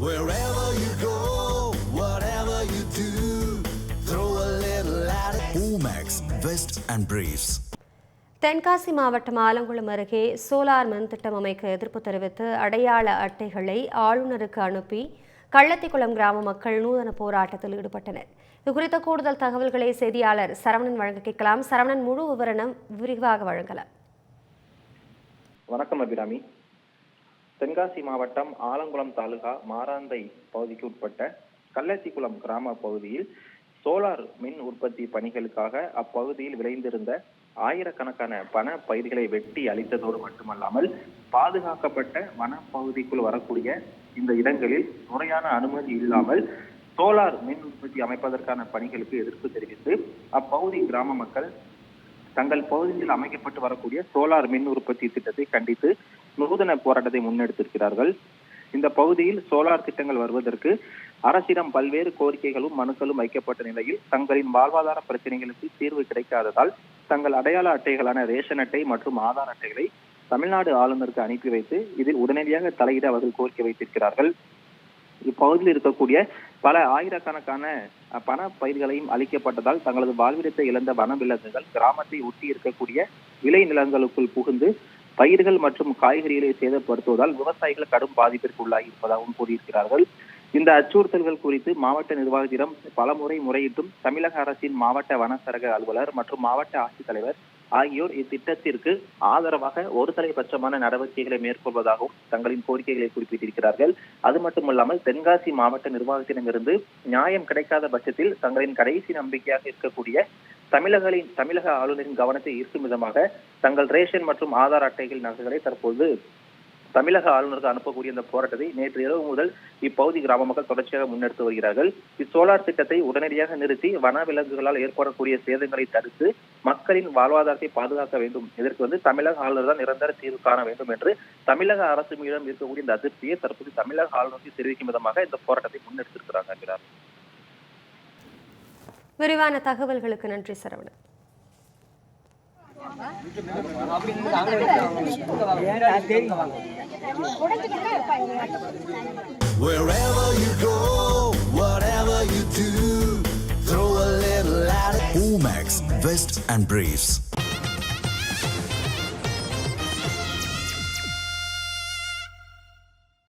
Wherever you go, whatever you do, throw a little at it. Omax, Vest and Briefs. Tenkasi மாவட்டம் ஆலங்குளம் அருகே solar மின் திட்டம் அமைக்க எதிர்ப்பு தெரிவித்து அடையாள அட்டைகளை ஆளுநருக்கு அனுப்பி கள்ளத்திக்குளம் கிராம மக்கள் நூதன போராட்டத்தில் ஈடுபட்டனர் இது குறித்த கூடுதல் தகவல்களை செய்தியாளர் சரவணன் வழங்க கேட்கலாம் சரவணன் முழு விவரணம் விரிவாக வழங்கலாம் வணக்கம் அபிராமி தென்காசி மாவட்டம் ஆலங்குளம் தாலுகா மாராந்தை பகுதிக்கு உட்பட்ட கள்ளத்திக்குளம் கிராம பகுதியில் சோலார் மின் உற்பத்தி பணிகளுக்காக அப்பகுதியில் விளைந்திருந்த ஆயிரக்கணக்கான பண பயிர்களை வெட்டி அளித்ததோடு மட்டுமல்லாமல் பாதுகாக்கப்பட்ட வனப்பகுதிக்குள் வரக்கூடிய இந்த இடங்களில் முறையான அனுமதி இல்லாமல் சோலார் மின் உற்பத்தி அமைப்பதற்கான பணிகளுக்கு எதிர்ப்பு தெரிவித்து அப்பகுதி கிராம மக்கள் தங்கள் பகுதியில் அமைக்கப்பட்டு வரக்கூடிய சோலார் மின் உற்பத்தி திட்டத்தை கண்டித்து நூதன போராட்டத்தை முன்னெடுத்திருக்கிறார்கள். இந்த பகுதியில் சோலார் திட்டங்கள் வருவதற்கு அரசிடம் பல்வேறு கோரிக்கைகளும் மனுக்களும் வைக்கப்பட்ட நிலையில் தங்களின் வாழ்வாதார பிரச்சனைகளுக்கு தீர்வு கிடைக்காததால் தங்கள் அடையாள அட்டைகளான ரேஷன் அட்டை மற்றும் ஆதார் அட்டைகளை தமிழ்நாடு ஆளுநருக்கு அனுப்பி வைத்து இதில் உடனடியாக தலையிட அவர்கள் கோரிக்கை வைத்திருக்கிறார்கள். இப்பகுதியில் இருக்கக்கூடிய பல ஆயிரக்கணக்கான பண பயிர்களையும் அளிக்கப்பட்டதால் தங்களது வாழ்விடத்தை இழந்த வனவிலங்குகள் கிராமத்தை ஒட்டி இருக்கக்கூடிய விளை நிலங்களுக்குள் புகுந்து பயிர்கள் மற்றும் காய்கறிகளை சேதப்படுத்துவதால் விவசாயிகள் கடும் பாதிப்பிற்கு உள்ளாகி இருப்பதாகவும் கூறியிருக்கிறார்கள். இந்த அச்சுறுத்தல்கள் குறித்து மாவட்ட நிர்வாகத்திடம் பலமுறை முறையிட்டும் தமிழக அரசின் மாவட்ட வனச்சரக அலுவலர் மற்றும் மாவட்ட ஆட்சித்தலைவர் ஆகியோர் இத்திட்டத்திற்கு ஆதரவாக ஒரு தலைபட்சமான நடவடிக்கைகளை மேற்கொள்வதாகவும் தங்களின் கோரிக்கைகளை குறிப்பிட்டிருக்கிறார்கள். அது மட்டுமல்லாமல் தென்காசி மாவட்ட நிர்வாகத்திடமிருந்து நியாயம் கிடைக்காத பட்சத்தில் தங்களின் கடைசி நம்பிக்கையாக இருக்கக்கூடிய தமிழர்களின் தமிழக ஆளுநரின் கவனத்தை ஈர்க்கும் விதமாக தங்கள் ரேஷன் மற்றும் ஆதார் அட்டைகள் நகல்களை தற்போது தமிழக ஆளுநருக்கு அனுப்பக்கூடிய இந்த போராட்டத்தை நேற்று இரவு முதல் இப்பகுதி கிராம மக்கள் தொடர்ச்சியாக முன்னெடுத்து வருகிறார்கள். இச்சோலார் திட்டத்தை உடனடியாக நிறுத்தி வனவிலங்குகளால் ஏற்படக்கூடிய சேதங்களை தடுத்து மக்களின் வாழ்வாதாரத்தை பாதுகாக்க வேண்டும். இதற்கு வந்து தமிழக ஆளுநர் தான் நிரந்தர தீர்வு காண வேண்டும் என்று தமிழக அரசு மீதும் இருக்கக்கூடிய இந்த அதிருப்தியை தற்போது தமிழக ஆளுநருக்கு தெரிவிக்கும் விதமாக இந்த போராட்டத்தை முன்னெடுத்திருக்கிறாங்க விரிவான தகவல்களுக்கு நன்றி Saravanan. Wherever you go, whatever you do, throw a little at it. Vest and Briefs.